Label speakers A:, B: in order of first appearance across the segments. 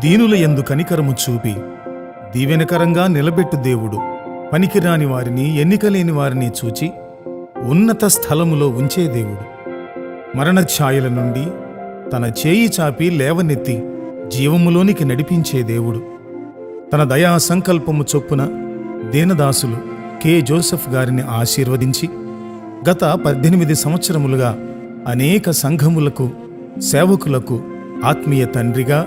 A: దీనుల యందు కనికరము చూపి దీవెనకరంగా నిలబెట్టు దేవుడు. పనికిరాని వారిని ఎన్నికలేని వారిని చూచి ఉన్నత స్థలములో ఉంచే దేవుడు. మరణఛాయల నుండి తన చేయి చాపి లేవనెత్తి జీవములోనికి నడిపించే దేవుడు. తన దయా సంకల్పము చొప్పున దీనదాసులు కె. జోసెఫ్ గారిని ఆశీర్వదించి గత పద్దెనిమిది సంవత్సరములుగా అనేక సంఘములకు సేవకులకు ఆత్మీయ తండ్రిగా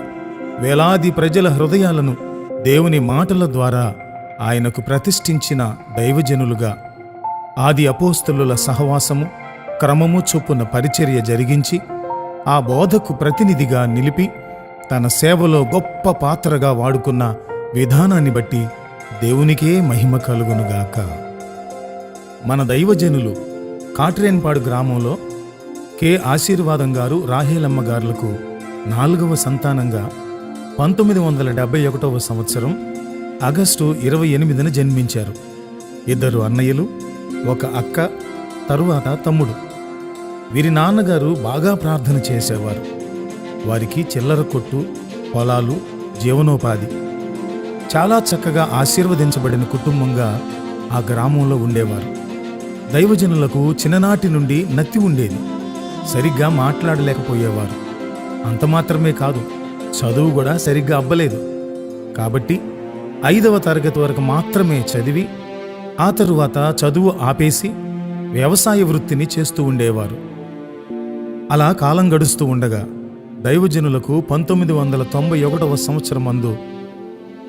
A: వేలాది ప్రజల హృదయాలను దేవుని మాటల ద్వారా ఆయనకు ప్రతిష్ఠించిన దైవజనులుగా ఆది అపోస్తులుల సహవాసము క్రమము చొప్పున పరిచర్య జరిగించి ఆ బోధకు ప్రతినిధిగా నిలిపి తన సేవలో గొప్ప పాత్రగా వాడుకున్న విధానాన్ని బట్టి దేవునికే మహిమ కలుగునుగాక. మన దైవజనులు కాట్రేన్పాడు గ్రామంలో కె. ఆశీర్వాదం గారు రాహేలమ్మ గారులకు నాలుగవ సంతానంగా పంతొమ్మిది వందల డెబ్బై ఒకటవ సంవత్సరం ఆగస్టు ఇరవై ఎనిమిదిన జన్మించారు. ఇద్దరు అన్నయ్యలు ఒక అక్క తరువాత తమ్ముడు. వీరి నాన్నగారు బాగా ప్రార్థన చేసేవారు. వారికి చిల్లర కొట్టు పొలాలు జీవనోపాధి. చాలా చక్కగా ఆశీర్వదించబడిన కుటుంబంగా ఆ గ్రామంలో ఉండేవారు. దైవజనులకు చిన్ననాటి నుండి నత్తి ఉండేది. సరిగ్గా మాట్లాడలేకపోయేవారు. అంత మాత్రమే కాదు చదువు కూడా సరిగ్గా అబ్బలేదు. కాబట్టి ఐదవ తరగతి వరకు మాత్రమే చదివి ఆ తరువాత చదువు ఆపేసి వ్యవసాయ వృత్తిని చేస్తూ ఉండేవారు. అలా కాలం గడుస్తూ ఉండగా దైవజనులకు పంతొమ్మిది వందల తొంభై ఒకటవ సంవత్సరం అందు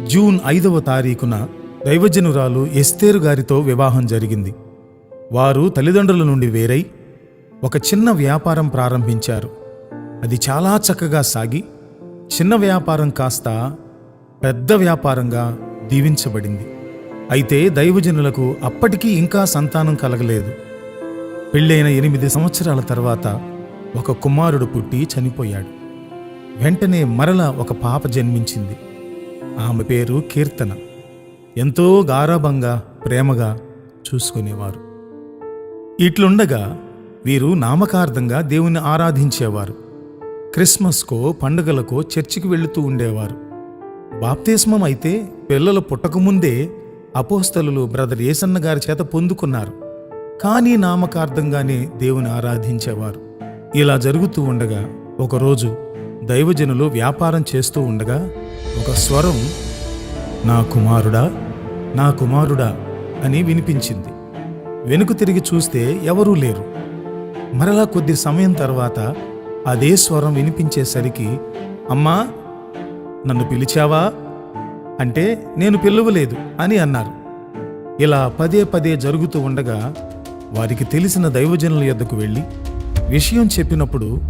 A: జూన్ ఐదవ తారీఖున దైవజనురాలు ఎస్తేరు గారితో వివాహం జరిగింది. వారు తల్లిదండ్రుల నుండి వేరై ఒక చిన్న వ్యాపారం ప్రారంభించారు. అది చాలా చక్కగా సాగి చిన్న వ్యాపారం కాస్త పెద్ద వ్యాపారంగా దీవించబడింది. అయితే దైవజనులకు అప్పటికీ ఇంకా సంతానం కలగలేదు. పెళ్ళైన ఎనిమిది సంవత్సరాల తర్వాత ఒక కుమారుడు పుట్టి చనిపోయాడు. వెంటనే మరల ఒక పాప జన్మించింది. ఆమె పేరు కీర్తన. ఎంతో గారాభంగా ప్రేమగా చూసుకునేవారు. ఇట్లుండగా వీరు నామకార్థంగా దేవుని ఆరాధించేవారు. క్రిస్మస్కో పండుగలకో చర్చికి వెళుతూ ఉండేవారు. బాప్తిస్మం అయితే పిల్లలు పుట్టకముందే అపోస్తలులు బ్రదర్ ఏసన్న గారి చేత పొందుకున్నారు. కానీ నామకార్థంగానే దేవుని ఆరాధించేవారు. ఇలా జరుగుతూ ఉండగా ఒకరోజు దైవజనులు వ్యాపారం చేస్తూ ఉండగా ఒక స్వరం నా కుమారుడా నా కుమారుడా అని వినిపించింది. వెనుక తిరిగి చూస్తే ఎవరూ లేరు. మరలా కొద్ది సమయం తర్వాత అదే స్వరం వినిపించేసరికి అమ్మా నన్ను పిలిచావా? అంటే నేను పిలవలేదు అని అన్నారు. ఇలా పదే పదే జరుగుతూ ఉండగా వారికి తెలిసిన దైవజనుల యొద్దకు వెళ్ళి విషయం చెప్పినప్పుడు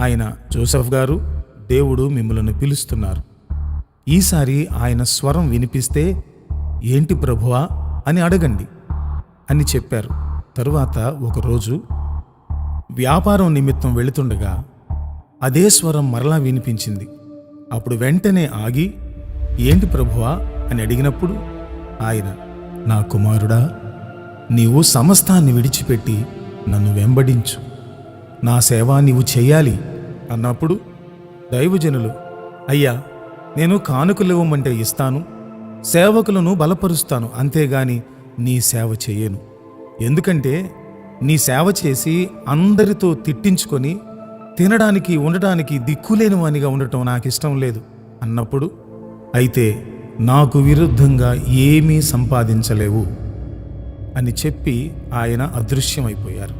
A: ఆయన జోసెఫ్ గారు దేవుడు మిమ్మలను పిలుస్తున్నారు. ఈసారి ఆయన స్వరం వినిపిస్తే ఏంటి ప్రభువా? అని అడగండి అని చెప్పారు. తరువాత ఒకరోజు వ్యాపారం నిమిత్తం వెళుతుండగా అదే స్వరం మరలా వినిపించింది. అప్పుడు వెంటనే ఆగి ఏంటి ప్రభువా? అని అడిగినప్పుడు ఆయన నా కుమారుడా నీవు సమస్తాన్ని విడిచిపెట్టి నన్ను వెంబడించు. నా సేవ నీవు చేయాలి అన్నప్పుడు దైవజనులు అయ్యా నేను కానుకలు ఇవ్వమంటే ఇస్తాను సేవకులను బలపరుస్తాను అంతేగాని నీ సేవ చేయను. ఎందుకంటే నీ సేవ చేసి అందరితో తిట్టించుకొని తినడానికి ఉండటానికి దిక్కులేని వానిగా ఉండటం నాకు ఇష్టం లేదు అన్నప్పుడు అయితే నాకు విరుద్ధంగా ఏమీ సంపాదించలేవు అని చెప్పి ఆయన అదృశ్యమైపోయారు.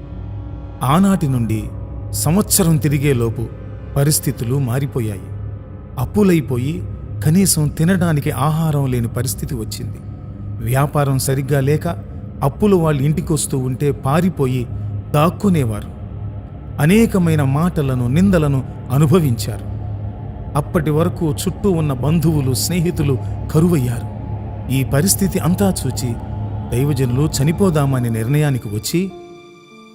A: ఆనాటి నుండి సంవత్సరం తిరిగేలోపు పరిస్థితులు మారిపోయాయి. అప్పులైపోయి కనీసం తినడానికి ఆహారం లేని పరిస్థితి వచ్చింది. వ్యాపారం సరిగ్గా లేక అప్పులు వాళ్ళ ఇంటికొస్తూ ఉంటే పారిపోయి దాక్కునేవారు. అనేకమైన మాటలను నిందలను అనుభవించారు. అప్పటి వరకు చుట్టూ ఉన్న బంధువులు స్నేహితులు కరువయ్యారు. ఈ పరిస్థితి అంతా చూచి దైవజనులు చనిపోదామనే నిర్ణయానికి వచ్చి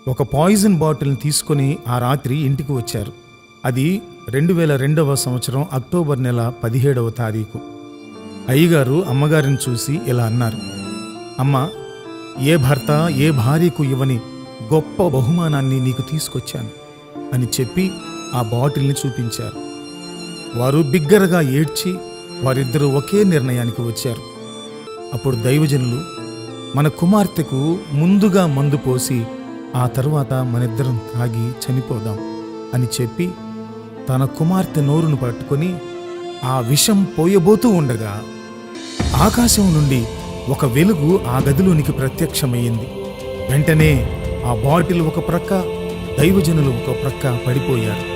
A: ఒక పాయిజన్ బాటిల్ని తీసుకొని ఆ రాత్రి ఇంటికి వచ్చారు. అది రెండు వేల రెండవ సంవత్సరం అక్టోబర్ నెల పదిహేడవ తారీఖు. అయ్యగారు అమ్మగారిని చూసి ఇలా అన్నారు. అమ్మ ఏ భర్త ఏ భార్యకు ఇవ్వని గొప్ప బహుమానాన్ని నీకు తీసుకొచ్చాను అని చెప్పి ఆ బాటిల్ని చూపించారు. వారు బిగ్గరగా ఏడ్చి వారిద్దరూ ఒకే నిర్ణయానికి వచ్చారు. అప్పుడు దైవజనులు మన కుమార్తెకు ముందుగా మందు పోసి ఆ తర్వాత మనిద్దరం తాగి చనిపోదాం అని చెప్పి తన కుమార్తె నోరును పట్టుకొని ఆ విషం పోయబోతూ ఉండగా ఆకాశం నుండి ఒక వెలుగు ఆ గదిలోనికి ప్రత్యక్షమయ్యింది. వెంటనే ఆ బాటిల్ ఒక ప్రక్క దైవజనులు ఒక ప్రక్క పడిపోయారు.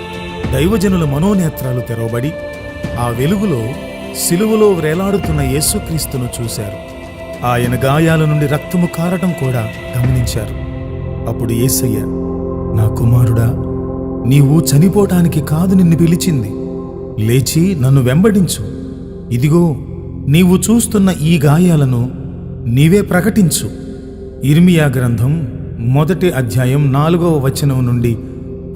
A: దైవజనుల మనోనేత్రాలు తెరవబడి ఆ వెలుగులో సిలువలో వేలాడుతున్న యేసుక్రీస్తును చూశారు. ఆయన గాయాల నుండి రక్తము కారటం కూడా గమనించారు. అప్పుడు యేసయ్య నా కుమారుడా నీవు చనిపోవటానికి కాదు నిన్ను పిలిచింది. లేచి నన్ను వెంబడించు. ఇదిగో నీవు చూస్తున్న ఈ గాయాలను నీవే ప్రకటించు. ఇర్మియా గ్రంథం మొదటి అధ్యాయం నాలుగవ వచనం నుండి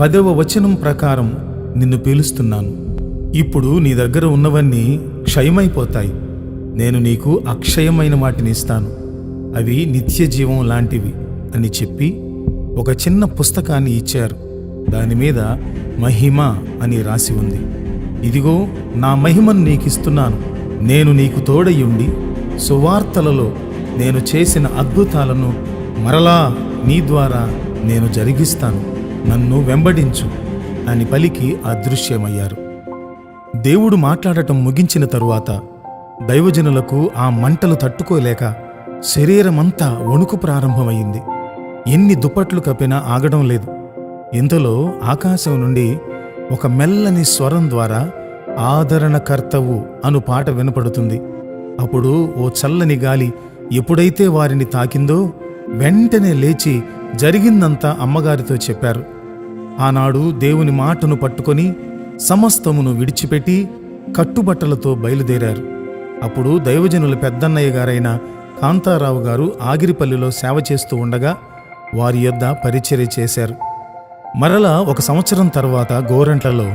A: పదవ వచనం ప్రకారం నిన్ను పిలుస్తున్నాను. ఇప్పుడు నీ దగ్గర ఉన్నవన్నీ క్షయమైపోతాయి. నేను నీకు అక్షయమైన వాటిని ఇస్తాను. అవి నిత్య జీవం లాంటివి అని చెప్పి ఒక చిన్న పుస్తకాన్ని ఇచ్చారు. దాని మీద మహిమ అని రాసి ఉంది. ఇదిగో నా మహిమను నీకిస్తున్నాను. నేను నీకు తోడయ్యుండి సువార్తలలో నేను చేసిన అద్భుతాలను మరలా నీ ద్వారా నేను జరిగిస్తాను. నన్ను వెంబడించు. అని పలికి అదృశ్యమయ్యారు. దేవుడు మాట్లాడటం ముగించిన తరువాత దైవజనులకు ఆ మంటలు తట్టుకోలేక శరీరమంతా వణుకు ప్రారంభమైంది. ఎన్ని దుప్పట్లు కప్పినా ఆగడం లేదు. ఇంతలో ఆకాశం నుండి ఒక మెల్లని స్వరం ద్వారా ఆదరణకర్తవు అను పాట వినపడుతుంది. అప్పుడు ఓ చల్లని గాలి ఎప్పుడైతే వారిని తాకిందో వెంటనే లేచి జరిగిందంతా అమ్మగారితో చెప్పారు. ఆనాడు దేవుని మాటను పట్టుకొని సమస్తమును విడిచిపెట్టి కట్టుబట్టలతో బయలుదేరారు. అప్పుడు దైవజనుల పెద్దన్నయ్య గారైన కాంతారావు గారు ఆగిరిపల్లిలో సేవ చేస్తూ ఉండగా వారి యొద్ద పరిచర్య చేశారు. మరలా ఒక సంవత్సరం తర్వాత గోరంట్లలో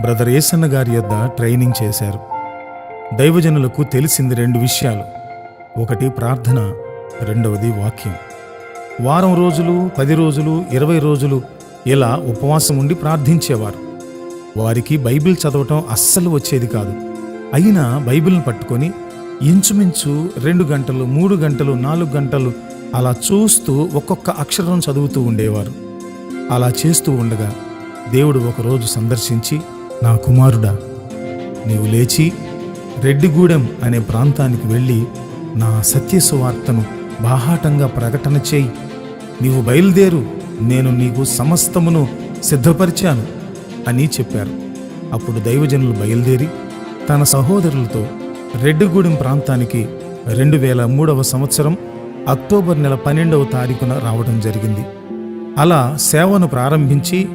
A: బ్రదర్ ఏసన్న గారి యొద్ద ట్రైనింగ్ చేశారు. దైవజనులకు తెలిసింది రెండు విషయాలు. ఒకటి ప్రార్థన రెండవది వాక్యం. వారం రోజులు పది రోజులు ఇరవై రోజులు ఇలా ఉపవాసం ఉండి ప్రార్థించేవారు. వారికి బైబిల్ చదవటం అస్సలు వచ్చేది కాదు. అయినా బైబిల్ని పట్టుకొని ఇంచుమించు రెండు గంటలు మూడు గంటలు నాలుగు గంటలు అలా చూస్తూ ఒక్కొక్క అక్షరం చదువుతూ ఉండేవారు. అలా చేస్తూ ఉండగా దేవుడు ఒకరోజు సందర్శించి నా కుమారుడా నీవు లేచి రెడ్డిగూడెం అనే ప్రాంతానికి వెళ్ళి నా సత్యసువార్తను బాహాటంగా ప్రకటన చేయి. నీవు బయలుదేరు నేను నీకు సమస్తమును సిద్ధపరిచాను అని చెప్పారు. అప్పుడు దైవజనులు బయలుదేరి తన సహోదరులతో రెడ్డిగూడెం ప్రాంతానికి రెండు వేల మూడవ సంవత్సరం అక్టోబర్ నెల పన్నెండవ తారీఖున రావడం జరిగింది. అలా సేవను ప్రారంభించి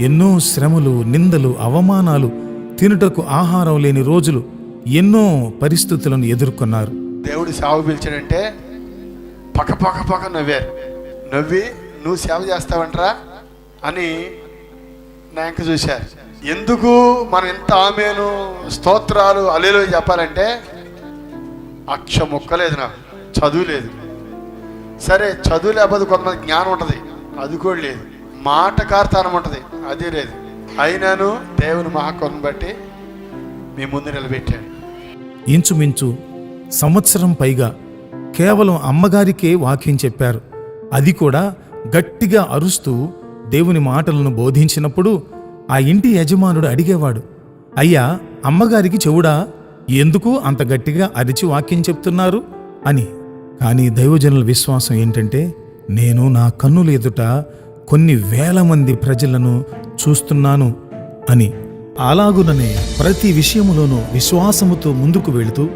A: ఎన్నో శ్రమలు నిందలు అవమానాలు తినుటకు ఆహారం లేని రోజులు ఎన్నో పరిస్థితులను ఎదుర్కొన్నారు.
B: దేవుడు సేవ పిలిచాడంటే పక్క పక్క పక్క నవ్వారు. నవ్వి నువ్వు సేవ చేస్తావంటరా? అని నా ఇంక చూశారు. ఎందుకు? మనం ఇంత ఆమెను? స్తోత్రాలు అలేలు చెప్పాలంటే అక్ష మొక్కలేదు నాకు. చదువు లేదు. సరే చదువు లేకపోతే కొంతమంది జ్ఞానం ఉంటుంది. అది కూడా లేదు. మాట కార్తానం ఉంటుంది. అది లేదు. అయినాను దేవుని మహాకొలను బట్టి మీ ముందు నిలబెట్టాడు.
A: ఇంచుమించు సంవత్సరం పైగా కేవలం అమ్మగారికే వాక్యం చెప్పారు. అది కూడా గట్టిగా అరుస్తూ దేవుని మాటలను బోధించినప్పుడు ఆ ఇంటి యజమానుడు అడిగేవాడు అయ్యా అమ్మగారికి చెవుడా? ఎందుకు అంత గట్టిగా అరిచి వాక్యం చెప్తున్నారు? అని. కానీ దైవజనుల విశ్వాసం ఏంటంటే నేను నా కన్నుల ఎదుట కొన్ని వేల మంది ప్రజలను చూస్తున్నాను అని. అలాగుననే ప్రతి విషయములోనూ విశ్వాసముతో ముందుకు వెళుతూ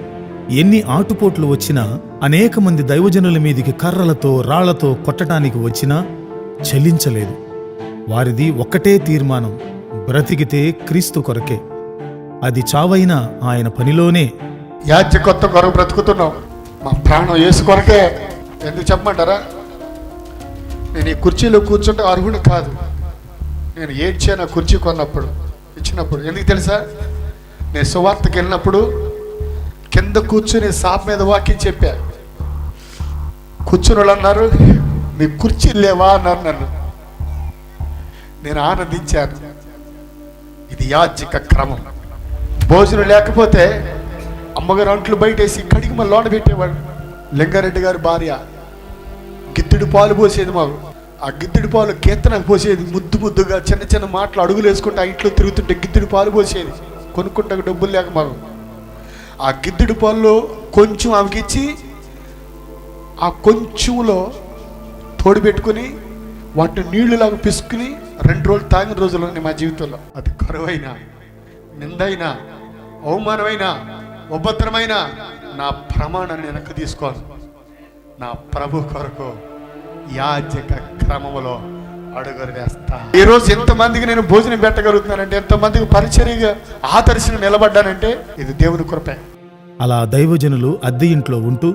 A: ఎన్ని ఆటుపోట్లు వచ్చినా అనేక మంది దైవజనుల మీదికి కర్రలతో రాళ్ళతో కొట్టడానికి వచ్చినా చెల్లించలేదు. వారిది ఒక్కటే తీర్మానం బ్రతికితే క్రీస్తు కొరకే. అది చావైనా ఆయన పనిలోనే.
B: యాచి కొత్త కొరకు బ్రతుకుతున్నాం మా ప్రాణం వేసు కొరకే. ఎందుకు చెప్పమంటారా? నేను ఈ కుర్చీలో కూర్చుంటే అర్హుడు కాదు. నేను ఏడ్చాను కుర్చీ కొన్నప్పుడు ఇచ్చినప్పుడు. ఎందుకు తెలుసా? నేను సువార్తకి వెళ్ళినప్పుడు కింద కూర్చుని సాప్ మీద వాకి చెప్పారు. కూర్చుని వాళ్ళు అన్నారు మీ కుర్చీ లేవా? అన్నారు నన్ను. నేను ఆనందించాను. ఇది యాజ్ఞిక క్రమం. భోజనం లేకపోతే అమ్మగారు అంట్లు బయటేసి కడిగి మళ్ళీ లోన పెట్టేవాడు లింగారెడ్డి గారి భార్య. గిద్దెడు పాలు పోసేది మాకు. ఆ గిద్దెడు పాలు కీర్తనకు పోసేది. ముద్దు ముద్దుగా చిన్న చిన్న మాటలు అడుగులు వేసుకుంటే ఆ ఇంట్లో తిరుగుతుంటే గిద్దెడు పాలు పోసేది. కొనుక్కుంటే డబ్బులు లేక మాకు. ఆ గిద్దెడు పళ్ళు కొంచెం ఆమెకి ఇచ్చి ఆ కొంచెంలో తోడు పెట్టుకుని వాటిని నీళ్ళులాగా పిసుకుని రెండు రోజులు తాగిన రోజులు మా జీవితంలో. అది కరువైనా నిందైనా అవమానమైన ఉపద్రమైన నా ప్రమాణాన్ని వెనక్కి తీసుకోను నా ప్రభు కొరకు యాజక క్రమంలో అడుగులు వేస్తా. ఈ రోజు ఎంతమందికి నేను భోజనం పెట్టగలుగుతున్నానంటే ఎంతమందికి పరిచర్యగా ఆదర్శన నిలబడ్డానంటే ఇది దేవుని కృపే.
A: అలా దైవజనులు అద్దె ఇంట్లో ఉంటూ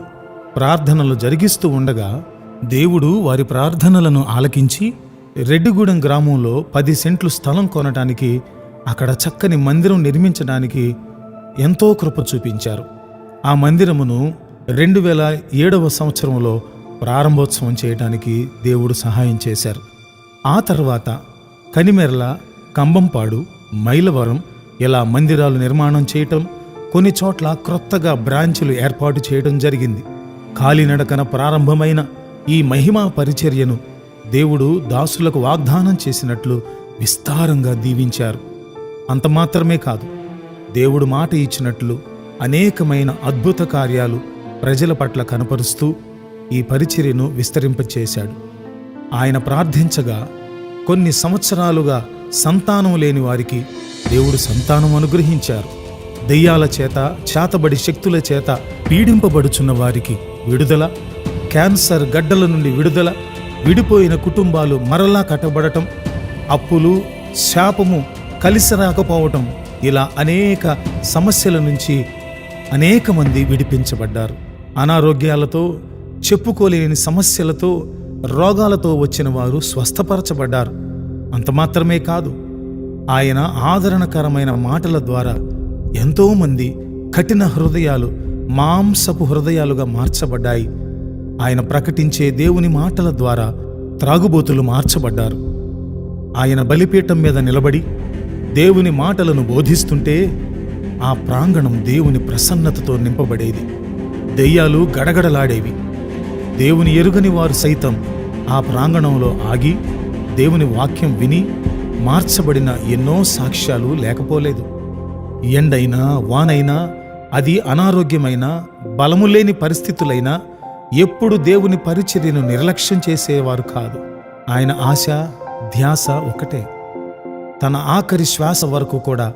A: ప్రార్థనలు జరిగిస్తూ ఉండగా దేవుడు వారి ప్రార్థనలను ఆలకించి రెడ్డిగూడెం గ్రామంలో పది సెంట్లు స్థలం కొనటానికి అక్కడ చక్కని మందిరం నిర్మించడానికి ఎంతో కృప చూపించారు. ఆ మందిరమును రెండు వేల ఏడవ సంవత్సరంలో ప్రారంభోత్సవం చేయడానికి దేవుడు సహాయం చేశారు. ఆ తర్వాత కనిమెర్ల కంబంపాడు మైలవరం ఇలా మందిరాలు నిర్మాణం చేయటం కొన్ని చోట్ల క్రొత్తగా బ్రాంచులు ఏర్పాటు చేయడం జరిగింది. కాలినడకన ప్రారంభమైన ఈ మహిమా పరిచర్యను దేవుడు దాసులకు వాగ్దానం చేసినట్లు విస్తారంగా దీవించారు. అంత మాత్రమే కాదు దేవుడు మాట ఇచ్చినట్లు అనేకమైన అద్భుత కార్యాలు ప్రజల పట్ల కనపరుస్తూ ఈ పరిచర్యను విస్తరింపచేశాడు. ఆయన ప్రార్థించగా కొన్ని సంవత్సరాలుగా సంతానం లేని వారికి దేవుడు సంతానం అనుగ్రహించారు. దెయ్యాల చేత చేతబడి శక్తుల చేత పీడింపబడుచున్న వారికి విడుదల క్యాన్సర్ గడ్డల నుండి విడుదల విడిపోయిన కుటుంబాలు మరలా కట్టబడటం అప్పులు శాపము కలిసి రాకపోవటం ఇలా అనేక సమస్యల నుంచి అనేక మంది విడిపించబడ్డారు. అనారోగ్యాలతో చెప్పుకోలేని సమస్యలతో రోగాలతో వచ్చిన వారు స్వస్థపరచబడ్డారు. అంత మాత్రమే కాదు ఆయన ఆదరణకరమైన మాటల ద్వారా ఎంతోమంది కఠిన హృదయాలు మాంసపు హృదయాలుగా మార్చబడ్డాయి. ఆయన ప్రకటించే దేవుని మాటల ద్వారా త్రాగుబోతులు మార్చబడ్డారు. ఆయన బలిపీఠం మీద నిలబడి దేవుని మాటలను బోధిస్తుంటే ఆ ప్రాంగణం దేవుని ప్రసన్నతతో నింపబడేది. దెయ్యాలు గడగడలాడేవి. దేవుని ఎరుగని వారు సైతం ఆ ప్రాంగణంలో ఆగి దేవుని వాక్యం విని మార్చబడిన ఎన్నో సాక్ష్యాలు లేకపోలేదు. ఎండైనా వానైనా అది అనారోగ్యమైన బలము లేని పరిస్థితులైనా ఎప్పుడు దేవుని పరిచర్యను నిర్లక్ష్యం చేసేవారు కాదు. ఆయన ఆశ ధ్యాస ఒకటే. తన ఆఖరి శ్వాస వరకు కూడా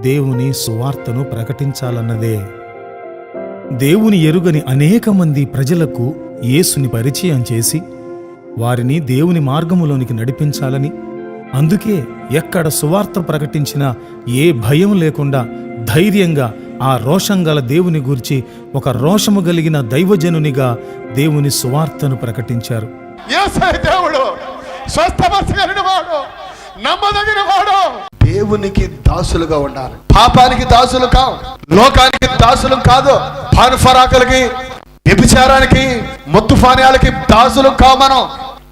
A: దేవుని సువార్తను ప్రకటించాలన్నదే. దేవుని ఎరుగని అనేక మంది ప్రజలకు యేసుని పరిచయం చేసి వారిని దేవుని మార్గములోనికి నడిపించాలని అందుకే ఎక్కడ సువార్త ప్రకటించినా ఏ భయం లేకుండా ధైర్యంగా ఆ రోషం గల దేవుని గూర్చి ఒక రోషము కలిగిన దైవజనునిగా దేవుని సువార్తను ప్రకటించారు.
B: దేవుడు స్వస్థపరచగలిగిన వాడు నమ్మదగిన వాడు. దేవునికి దాసులుగా ఉండాలి. పాపానికి దాసులు కావు లోకానికి దాసులు కాదు పానుఫరాకులకి వ్యభిచారానికి మొత్తు పానీయాలకి దాసులు కావు మనం.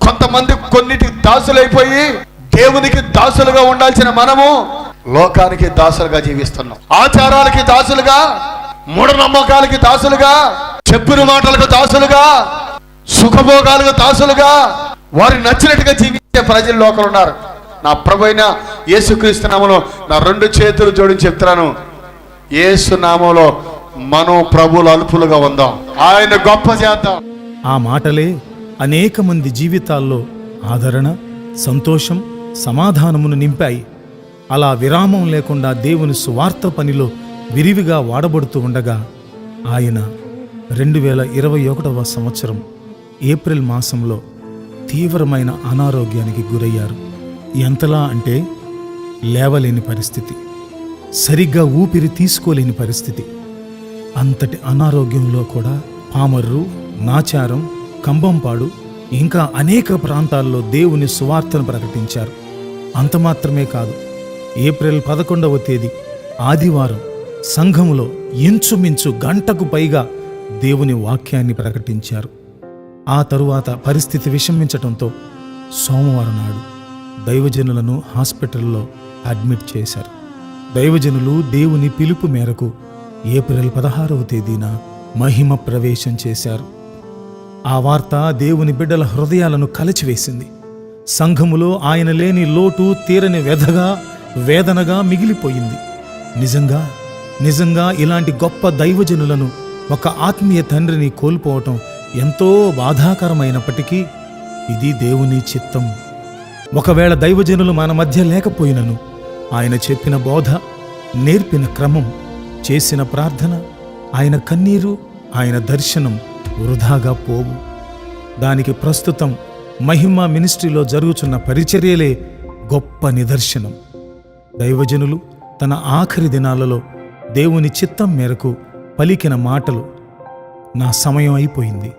B: కొంతమంది కొన్నిటి దాసులైపోయి దేవునికి దాసులుగా ఉండాల్సిన మనము లోకానికి దాసులుగా జీవిస్తున్నాం. ఆచారాలకి దాసులుగా మూఢనమ్మకాలకి దాసులుగా చెప్పిన మాటలకు దాసులుగా సుఖభోగాలకు దాసులుగా వారి నచ్చినట్టుగా జీవించే ప్రజలు లోకలు ఉన్నారు. నా ప్రభు అయిన యేసుక్రీస్తు నామంలో నా రెండు చేతులు జోడించి చెప్తున్నాను. యేసు నామంలో మనం ప్రభువులు అల్పులుగా ఉందాం. ఆయన గొప్ప చేద్దాం.
A: ఆ మాటలే అనేక మంది జీవితాల్లో ఆదరణ సంతోషం సమాధానమును నింపాయి. అలా విరామం లేకుండా దేవుని సువార్త పనిలో విరివిగా వాడబడుతూ ఉండగా ఆయన రెండు వేల ఇరవై ఒకటవ సంవత్సరం ఏప్రిల్ మాసంలో తీవ్రమైన అనారోగ్యానికి గురయ్యారు. ఎంతలా అంటే లేవలేని పరిస్థితి సరిగ్గా ఊపిరి తీసుకోలేని పరిస్థితి. అంతటి అనారోగ్యంలో కూడా పామర్రు నాచారం కంబంపాడు ఇంకా అనేక ప్రాంతాల్లో దేవుని సువార్తను ప్రకటించారు. అంత మాత్రమే కాదు. ఏప్రిల్ పదకొండవ తేదీ ఆదివారం సంఘములో ఇంచుమించు గంటకు పైగా దేవుని వాక్యాన్ని ప్రకటించారు. ఆ తరువాత పరిస్థితి విషమించటంతో సోమవారం నాడు దైవజనులను హాస్పిటల్లో అడ్మిట్ చేశారు. దైవజనులు దేవుని పిలుపు మేరకు ఏప్రిల్ పదహారవ తేదీన మహిమ ప్రవేశం చేశారు. ఆ వార్త దేవుని బిడ్డల హృదయాలను కలచివేసింది. సంఘములో ఆయన లేని లోటు తీరని వ్యధగా వేదనగా మిగిలిపోయింది. నిజంగా నిజంగా ఇలాంటి గొప్ప దైవజనులను ఒక ఆత్మీయ తండ్రిని కోల్పోవటం ఎంతో బాధాకరమైనప్పటికీ ఇది దేవుని చిత్తం. ఒకవేళ దైవజనులు మన మధ్య లేకపోయినను ఆయన చెప్పిన బోధ నేర్పిన క్రమం చేసిన ప్రార్థన ఆయన కన్నీరు ఆయన దర్శనం వృధాగా పోవు. దానికి ప్రస్తుతం మహిమ మినిస్ట్రీలో జరుగుతున్న పరిచర్యలే గొప్ప నిదర్శనం. దైవజనులు తన ఆఖరి దినాలలో దేవుని చిత్తం మేరకు పలికిన మాటలు నా సమయం అయిపోయింది.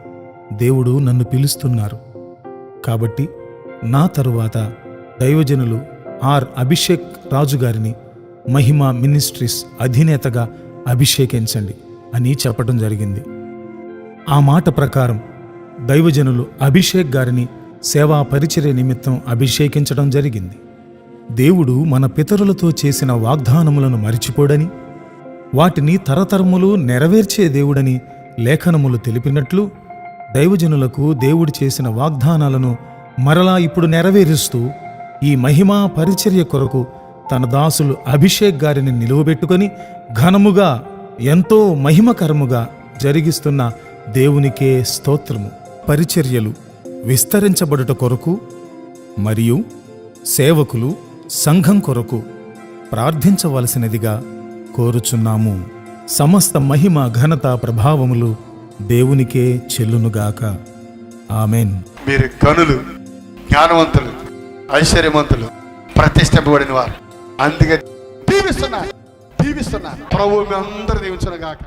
A: దేవుడు నన్ను పిలుస్తున్నారు. కాబట్టి నా తరువాత దైవజనులు ఆర్. అభిషేక్ రాజుగారిని మహిమ మినిస్ట్రీస్ అధినేతగా అభిషేకించండి అని చెప్పడం జరిగింది. ఆ మాట ప్రకారం దైవజనులు అభిషేక్ గారిని సేవా పరిచర్య నిమిత్తం అభిషేకించడం జరిగింది. దేవుడు మన పితరులతో చేసిన వాగ్దానములను మరిచిపోడని వాటిని తరతరములు నెరవేర్చే దేవుడని లేఖనములు తెలిపినట్లు దైవజనులకు దేవుడు చేసిన వాగ్దానాలను మరలా ఇప్పుడు నెరవేరుస్తూ ఈ మహిమా పరిచర్య కొరకు తన దాసులు అభిషేక్ గారిని నిలువబెట్టుకొని ఘనముగా ఎంతో మహిమకరముగా జరిగిస్తున్న దేవునికే స్తోత్రము. పరిచర్యలు విస్తరించబడుట కొరకు మరియు సేవకులు సంఘం కొరకు ప్రార్థించవలసినదిగా కోరుచున్నాము. సమస్త మహిమ ఘనత ప్రభావములు దేవునికే చెల్లునుగాక. ఆమెన్.
B: మీరు గనులు జ్ఞానవంతులు ఐశ్వర్యవంతులు ప్రతిష్ఠింపబడిన వారు. అందుకే దీవిస్తున్నారు దీవిస్తున్నారు. ప్రభు మీ అందరూ దీవించును గాక